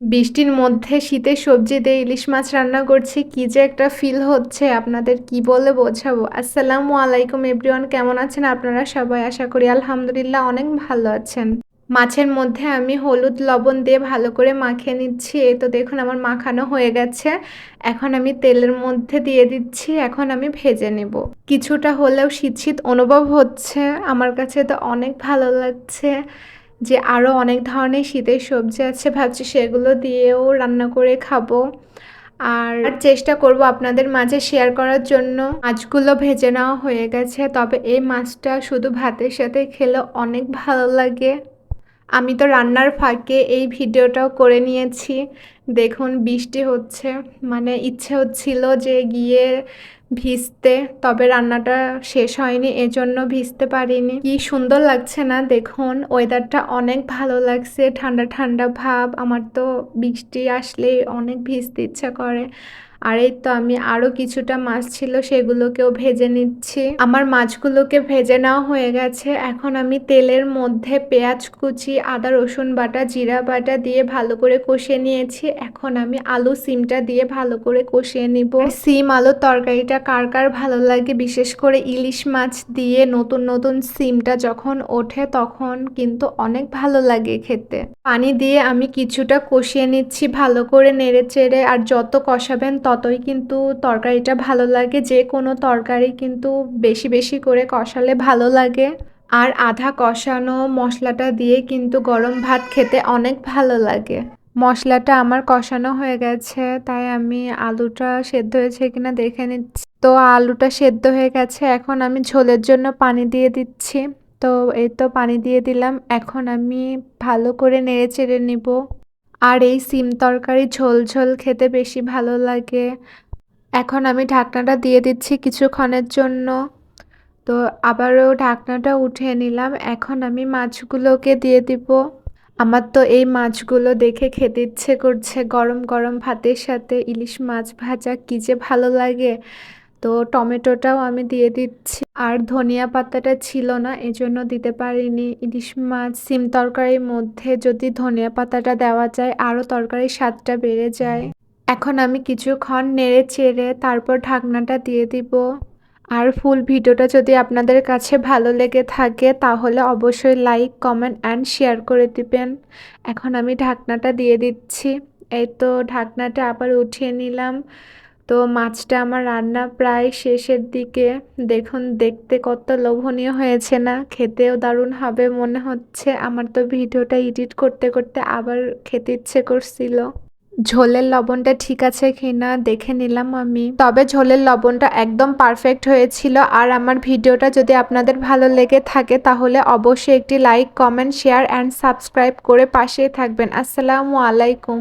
বৃষ্টির মধ্যে শীতের সবজি দিয়ে ইলিশ মাছ রান্না করছি, কি যে একটা ফিল হচ্ছে, আপনাদের কি বলে বোঝাবো? আসসালামু আলাইকুম এভরিওয়ান কেমন আছেন? আপনারা সবাই আশা করি আলহামদুলিল্লাহ অনেক ভালো আছেন। মাছের মধ্যে আমি হলুদ লবণ দিয়ে ভালো করে মাখিয়ে নিচ্ছি, এই তো দেখুন আমার মাখানো হয়ে গেছে। এখন আমি তেলের মধ্যে দিয়ে দিচ্ছি, এখন আমি ভেজে নেব। কিছুটা হলেও শীত শীত অনুভব হচ্ছে, আমার কাছে তো অনেক ভালো লাগছে। যে আরও অনেক ধরনের শীতের সবজি আছে, ভাবছি সেগুলো দিয়েও রান্না করে খাব। আর চেষ্টা করব আপনাদের মাঝে শেয়ার করার জন্য। মাছগুলো ভেজে নেওয়া হয়ে গেছে, তবে এই মাছটা শুধু ভাতের সাথে খেলে অনেক ভালো লাগে। আমি তো রান্নার ফাঁকে এই ভিডিওটাও করে নিয়েছি। দেখুন, বৃষ্টি হচ্ছে মানে ইচ্ছে হচ্ছিল যে গিয়ে ভিজতে, তবে রান্নাটা শেষ হয়নি, এজন্য ভিজতে পারিনি। কি সুন্দর লাগছে না? দেখুন ওয়েদারটা অনেক ভালো লাগছে, ঠান্ডা ঠান্ডা ভাব, আমার তো বৃষ্টি আসলে অনেক ভিজতে ইচ্ছা করে। আর এই তো আমি আরও কিছুটা মাছ ছিল, সেগুলোকেও ভেজে নিচ্ছি। আমার মাছগুলোকে ভেজে নেওয়া হয়ে গেছে। এখন আমি তেলের মধ্যে পেঁয়াজ কুচি, আদা, রসুন বাটা, জিরা বাটা দিয়ে ভালো করে কষিয়ে নিয়েছি। এখন আমি আলু সিমটা দিয়ে ভালো করে কষিয়ে নিব। সিম আলুর তরকারিটা কার কার ভালো লাগে, বিশেষ করে ইলিশ মাছ দিয়ে নতুন নতুন সিমটা যখন ওঠে তখন কিন্তু অনেক ভালো লাগে খেতে। পানি দিয়ে আমি কিছুটা কষিয়ে নিচ্ছি ভালো করে নেড়ে চেড়ে, আর যত কষাবেন ততই কিন্তু তরকারিটা ভালো লাগে, যে কোনো তরকারি কিন্তু বেশি বেশি করে কষালে ভালো লাগে। আর আধা কষানো মশলাটা দিয়ে কিন্তু গরম ভাত খেতে অনেক ভালো লাগে। মশলাটা আমার কষানো হয়ে গেছে, তাই আমি আলুটা সেদ্ধ হয়েছে কিনা দেখে নিচ্ছি। তো আলুটা সেদ্ধ হয়ে গেছে, এখন আমি ঝোলের জন্য পানি দিয়ে দিচ্ছি। তো এই তো পানি দিয়ে দিলাম, এখন আমি ভালো করে নেড়ে চেড়ে নিব। আর এই সিম তরকারি ঝোল ঝোল খেতে বেশি ভালো লাগে। এখন আমি ঢাকনাটা দিয়ে দিচ্ছি কিছুক্ষণের জন্য। তো আবারও ঢাকনাটা উঠিয়ে নিলাম। এখন আমি মাছগুলোকে দিয়ে দিব। আমার তো এই মাছগুলো দেখে খেতে ইচ্ছে করছে। গরম গরম ভাতের সাথে ইলিশ মাছ ভাজা কী যে ভালো লাগে। তো টমেটোটাও আমি দিয়ে দিচ্ছি। আর ধনিয়া পাতাটা ছিল না, এজন্য দিতে পারিনি। ইলিশ মাছ, সিম তরকারির মধ্যে যদি ধনিয়া পাতাটা দেওয়া যায়, আরও তরকারির স্বাদটা বেড়ে যায়। এখন আমি কিছুক্ষণ নেড়ে চেড়ে তারপর ঢাকনাটা দিয়ে দিব। আর ফুল ভিডিওটা যদি আপনাদের কাছে ভালো লেগে থাকে, তাহলে অবশ্যই লাইক, কমেন্ট অ্যান্ড শেয়ার করে দিবেন। এখন আমি ঢাকনাটা দিয়ে দিচ্ছি। এই তো ঢাকনাটা আবার উঠিয়ে নিলাম। তো মাছটা আমার রান্না প্রায় শেষের দিকে। দেখুন, দেখতে কত লোভনীয় হয়েছে না? খেতেও দারুণ হবে মনে হচ্ছে। আমার তো ভিডিওটা এডিট করতে করতে আবার খেতে ইচ্ছে করছিল। ঝোলের লবণটা ঠিক আছে কিনা দেখে নিলাম আমি। তবে ঝোলের লবণটা একদম পারফেক্ট হয়েছিল। আর আমার ভিডিওটা যদি আপনাদের ভালো লেগে থাকে, তাহলে অবশ্যই একটি like comment share and subscribe করে পাশেই থাকবেন। আসসালামু আলাইকুম।